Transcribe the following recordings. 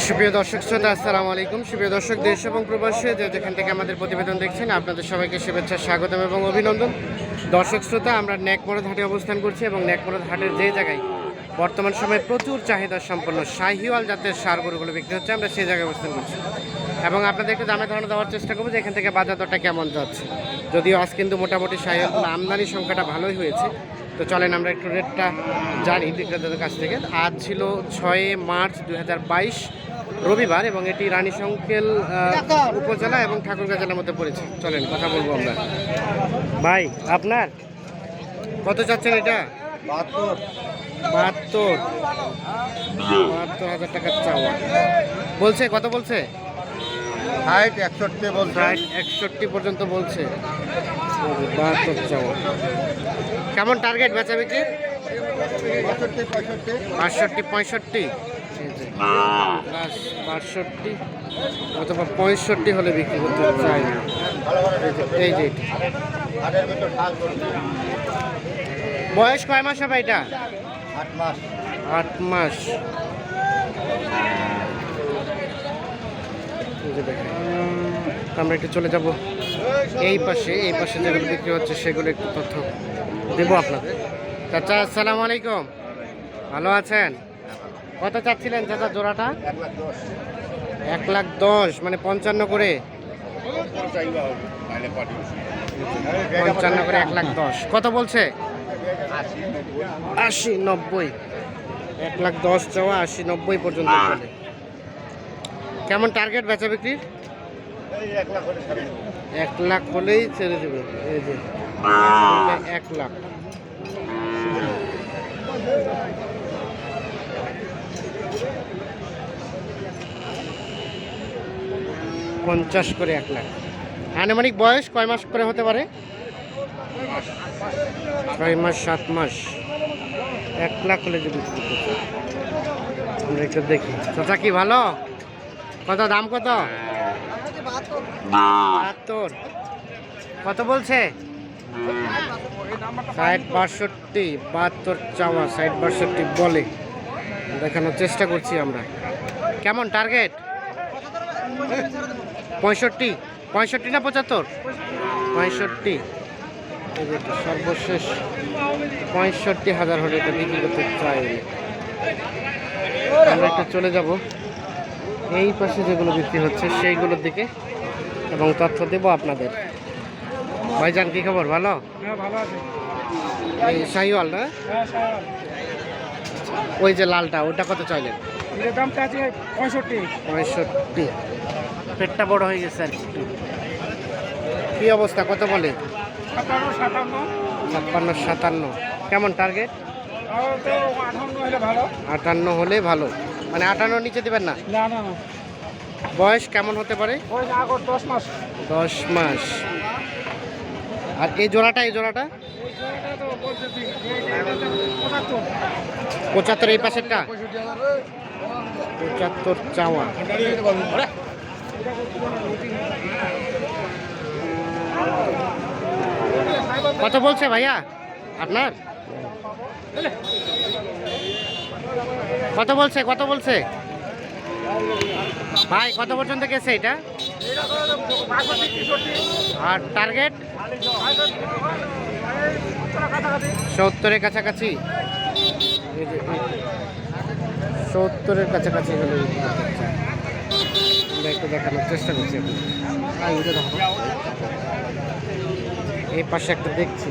সুপ্রিয় দর্শক শ্রোতা, আসসালামু আলাইকুম। সুপ্রিয় দর্শক, দেশ এবং প্রবাসে, যে যেখান থেকে আমাদের প্রতিবেদন দেখছেন, আপনাদের সবাইকে শুভেচ্ছা, স্বাগতম এবং অভিনন্দন। দর্শক শ্রোতা, আমরা ন্যাকমরদ হাটে অবস্থান করছি এবং ন্যাকমরদ হাটের যে জায়গায় বর্তমান সময়ে প্রচুর চাহিদা সম্পন্ন শাহিওয়াল জাতের সার গরুগুলো বিক্রি হচ্ছে, আমরা সেই জায়গায় অবস্থান করছি। এবং আপনাদের একটু দামে ধারণা দেওয়ার চেষ্টা করব যে এখান থেকে বাজার দরটা কেমন যাচ্ছে। যদিও আজ কিন্তু মোটামুটি শাহিওয়াল আমদানি সংখ্যাটা ভালোই হয়েছে তো চলেন আমরা একটু রেটটা জানি বিক্রেতাদের কাছ থেকে। আজ ছিল ছয় মার্চ দু হাজার বাইশ রবিবার এবং এটি রানী সংকেল উপজেলা এবং ঠাকুরগাঁ জেলার মধ্যে পড়েছে। চলেন কথা বলব আমরা। ভাই আপনার? কত চাচ্ছেন এটা? বাহাত্তর। বাহাত্তর। বাহাত্তর হাজার টাকার চাওয়া। বলছে কত বলছে? ষাট একষট্টি বলছে। ষাট একষট্টি পর্যন্ত বলছে। বাহাত্তর চাওয়া। কেমন টার্গেট বেচা বিক্রি? বাষট্টি পঁয়ষট্টি। বাষট্টি অথবা পঁয়ষট্টি হলে বিক্রি করতে চাই এই যে- এই যে। এটি। আটের ভিতর সাত করবে বয়স কয় মাস হবে এটা? আট মাস। আট মাস। আমরা একটু চলে যাব। এই পাশে এই পাশে যেগুলো বিক্রি হচ্ছে, সেগুলো একটু তথ্য দেবো আপনাদের। চাচা, আসসালামু আলাইকুম। ভালো আছেন? কত চাচ্ছিলেন চাচা জোড়াটা? এক লাখ দশ মানে পঞ্চান্ন করে? পঞ্চান্ন করে এক লাখ দশ। কত বলছে? আশি নব্বই। এক লাখ দশ চাওয়া আশি নব্বই পর্যন্ত কেমন টার্গেট বেচা বিক্রির? এক লাখ হলেই ছেড়ে দেবে। এই যে, এক লাখ। পঞ্চাশ করে এক লাখ। আনুমানিক বয়স কয় মাস করে হতে পারে? ছয় মাস, সাত মাস। এক লাখ হলে যদি আমরা একটু দেখি। চাচা কি ভালো? কত, দাম কত? বাহাত্তর। কত বলছে? ষাট বাষট্টি, বাহাত্তর চাওয়া, ষাট বাষট্টি বলে। দেখানোর চেষ্টা করছি আমরা। কেমন টার্গেট পঁয়ষট্টি। পঁয়ষট্টি না পঁচাত্তর? পঁয়ষট্টি। সর্বশেষ পঁয়ষট্টি হাজার হলে এটা বিক্রি করতে চাই আমরা একটু চলে যাব। এই পাশে যেগুলো বিক্রি হচ্ছে সেইগুলোর দিকে এবং তথ্য দেবো আপনাদের। ভাইজান কি খবর? ভালো? হ্যাঁ এই শাহিওয়াল না? হ্যাঁ ওই যে লালটা ওটা কত চাইলেন? দামটা আছে পঁয়ষট্টি। পঁয়ষট্টি। পেটটা বড় হয়ে গেছে আর কি। অবস্থা? কত বলে? ছাপ্পান্ন সাতান্ন। কেমন টার্গেট আর হলে ভালো। আটান্ন হলে ভালো। মানে আটান্ন নিচে দেবেন না? না না না। বয়স কেমন হতে পারে? আগর দশ মাস। দশ মাস। আর এই জোড়াটা এই জোড়াটা? পঁচাত্তর এই পাশেরটা? পঁচাত্তর চাওয়া। কত বলছে ভাইয়া? আপনার? কত বলছে কত বলছে? ভাই, কত পর্যন্ত গেছে এটা? আর টার্গেট সত্তরের কাছাকাছি। সত্তরের কাছাকাছি হলে একটু দেখানোর চেষ্টা করছি এই পাশে একটা দেখছি।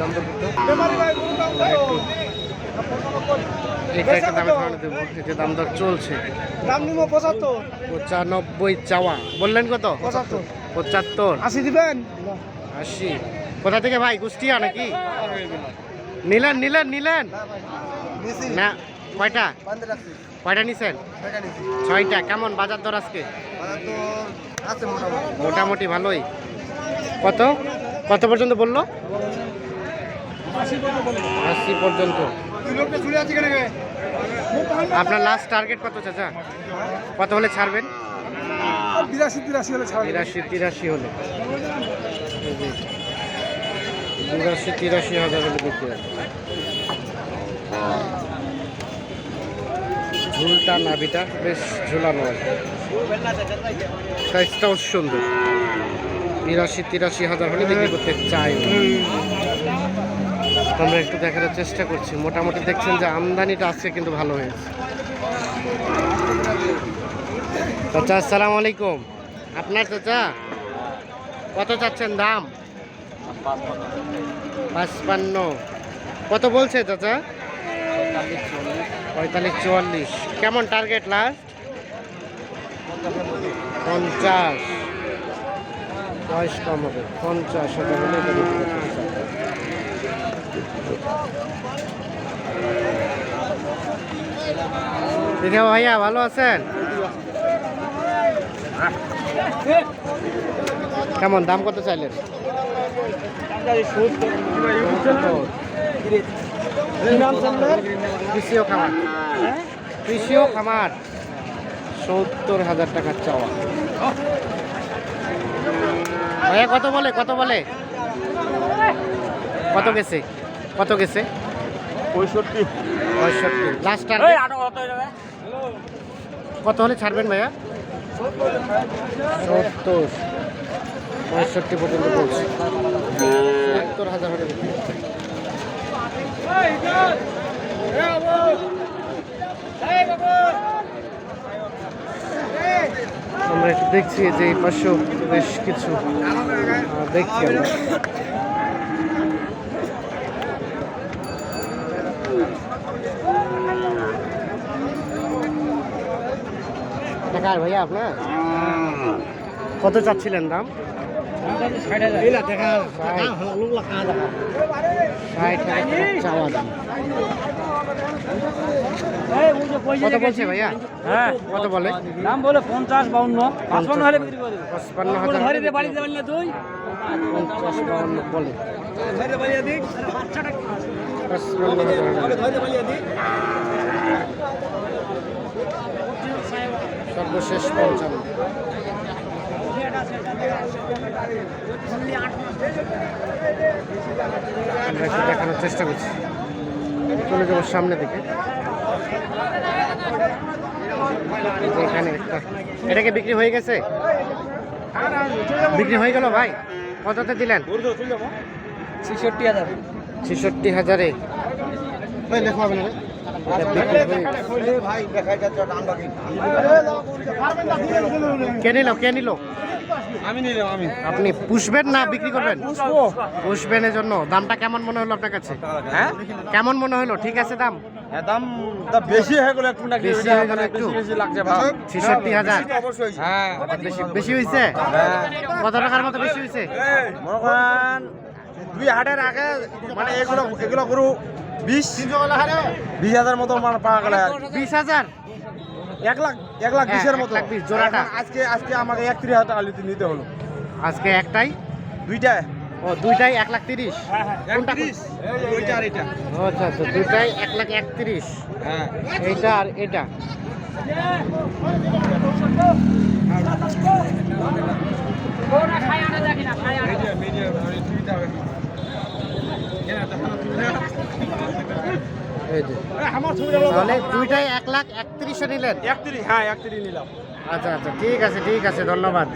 দাম দর কত? আমরা একটু এটা একটা দামে ধারণা দেবো এটা দাম দর চলছে দাম নিব পঁচাত্তর। পঁচানব্বই চাওয়া। বললেন কত? পঁচাত্তর। পঁচাত্তর। আশি দিবেন? আশি। কোথা থেকে ভাই কুষ্টিয়া নাকি? নিলেন নিলেন নিলেন। না কয়টা? কয়টা নিছেন? ছয়টা কেমন বাজার দর আজকে? মোটামুটি ভালোই। কত? কত পর্যন্ত বলল? আশি পর্যন্ত। আপনার লাস্ট টার্গেট কত চাচা? কত হলে ছাড়বেন? বিরাশি তিরাশি হলে ছাড়বে তিরাশি তিরাশি হলে। বিরাশি তিরাশি হাজার হলে বিক্রি হবে। ঝুলটা নাভিটা বেশ ঝুলানো আর সাইজটাও সুন্দর। বিরাশি তিরাশি হাজার হলে বিক্রি করতে চাই। আমরা একটু দেখার চেষ্টা করছি। মোটামুটি দেখছেন যে আমদানিটা আজকে কিন্তু ভালো হয়েছে। চাচা, আসসালামু আলাইকুম। আপনার চাচা, কত চাচ্ছেন দাম? পাঁচপান্ন। কত বলছে চাচা? পঁয়তাল্লিশ চুয়াল্লিশ কেমন টার্গেট লাস্ট পঞ্চাশ। বয়স কম হবে। পঞ্চাশ দিদি ভাইয়া, ভালো আছেন? কেমন, দাম কত চাইলেন? কৃষিও খামার। কৃষিও খামার, সত্তর হাজার টাকার চাওয়া। ভাইয়া, কত বলে কত বলে? কত গেছে? কত গেছে? পঁয়ষট্টি। পঁয়ষট্টি। লাস্ট কত হলে ছাড়বেন ভাইয়া? সত্তর। পঁয়ষট্টি পর্যন্ত বলছি। সত্তর হাজার হলে। আমরা একটু দেখছি যে এই পাশেও বেশ কিছু দেখছি আমরা। দেখার ভাইয়া আপনার? কত চাচ্ছিলেন দাম? চাওয়া দাম। কত বলছে ভাইয়া? হ্যাঁ। কত বলে? দাম বলে পঞ্চাশ বাউন্ন। পাঁচপান্ন হলে বিক্রি করে দেবে। হাজার ধরে দে বাড়িতে পারলে তুই? পঞ্চাশ বাউন্ন বলে। ধরে বাড়িয়ে দিক। আমরা একটু দেখানোর চেষ্টা করছি। চলে যাব সামনে দিকে। এখানে একটা? এটাকে বিক্রি হয়ে গেছে? বিক্রি হয়ে গেল ভাই? কততে দিলেন? ছেষট্টি হাজার। ছেষট্টি হাজারে এটা বিক্রি হয়ে বাকি কে নিল কে নিল? আমি নিলাম আমি। আপনি পুষবেন না বিক্রি করবেন? পুষবেন এর জন্য দামটা কেমন মনে হলো আপনার কাছে? হ্যাঁ? কেমন মনে হলো? ঠিক আছে দাম? দাম বেশি হয়ে গেল একটু নাকি বেশি হয়ে গেল একটু? বেশি লাগছে অবশ্যই হ্যাঁ। বেশি? বেশি হয়েছে? কত টাকার মতো বেশি মনে করেন দুই হাটের আগে মানে এগুলো এগুলো গরু বিশ? বিশ হাজার মতো মানে পাওয়া গেল। বিশ হাজার? এক লাখ এক লাখ হ্যাঁ, বিশের মতো। জোড়াটা। আজকে আজকে আমাকে একত্রিশ হাজার টাকা নিতে- নিতে হলো। আজকে একটাই? দুইটা ও দুইটাই এক লাখ তিরিশ? এটা। ও, আচ্ছা আচ্ছা দুইটাই এক লাখ একত্রিশ। হ্যাঁ। এইটা আর এটা। এই যে তাহলে দুইটাই এক লাখ একত্রিশে নিলেন? একত্রিশ হ্যাঁ একত্রিশ নিলাম। আচ্ছা আচ্ছা ঠিক আছে ঠিক আছে ধন্যবাদ।